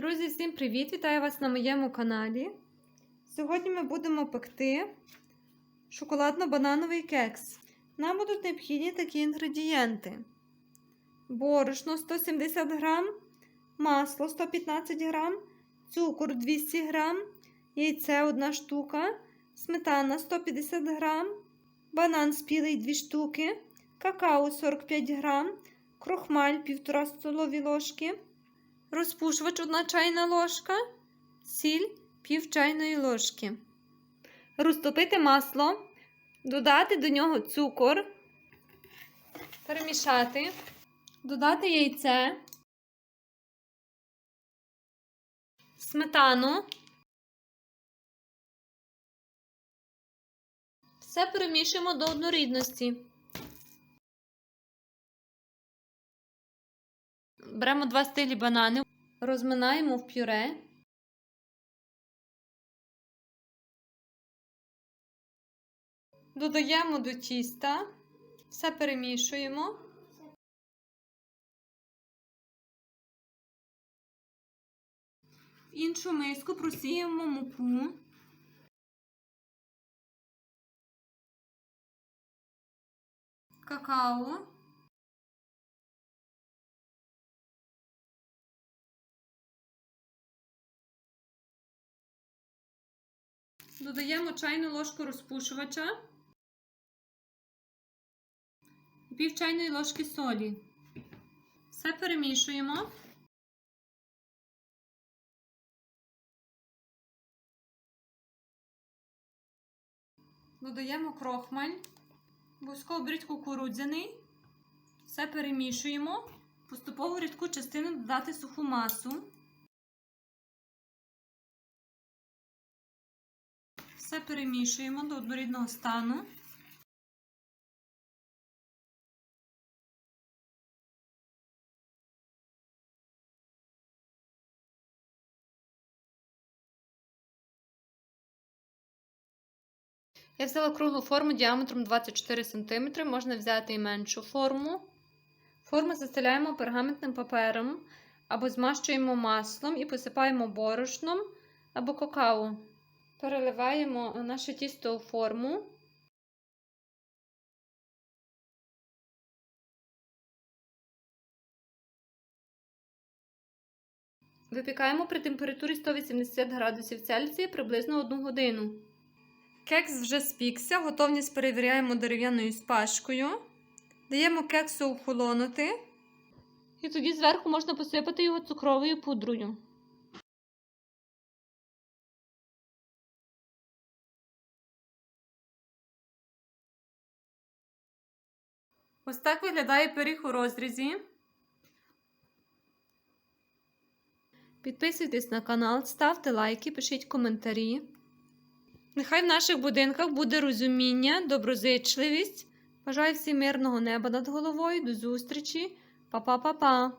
Друзі, всім привіт! Вітаю вас на моєму каналі. Сьогодні ми будемо пекти шоколадно-банановий кекс. Нам будуть необхідні такі інгредієнти: борошно 170 грам, масло 115 грам, цукор 200 грам, яйце 1 штука, сметана 150 грам, банан спілий 2 штуки, какао 45 грам, крохмаль 1,5 столові ложки розпушувач 1 чайна ложка, сіль пів чайної ложки. Розтопити масло, додати до нього цукор, перемішати, додати яйце, сметану. Все перемішуємо до однорідності. Беремо два стилі банани, розминаємо в пюре. Додаємо до тіста, все перемішуємо. В іншу миску просіємо муку. Какао. Додаємо чайну ложку розпушувача і пів чайної ложки солі. Все перемішуємо. Додаємо крохмаль, обов'язково беріть кукурудзяний. Все перемішуємо. Поступово рідку частину додати суху масу. Все перемішуємо до однорідного стану. Я взяла круглу форму діаметром 24 см, можна взяти і меншу форму. Форму застеляємо пергаментним папером або змащуємо маслом і посипаємо борошном або какао. Переливаємо наше тісто у форму. Випікаємо при температурі 180 градусів Цельсія приблизно 1 годину. Кекс вже спікся, готовність перевіряємо дерев'яною спашкою. Даємо кексу охолонути. І тоді зверху можна посипати його цукровою пудрою. Ось так виглядає пиріг у розрізі. Підписуйтесь на канал, ставте лайки, пишіть коментарі. Нехай в наших будинках буде розуміння, доброзичливість. Бажаю всім мирного неба над головою. До зустрічі. Па-па-па-па!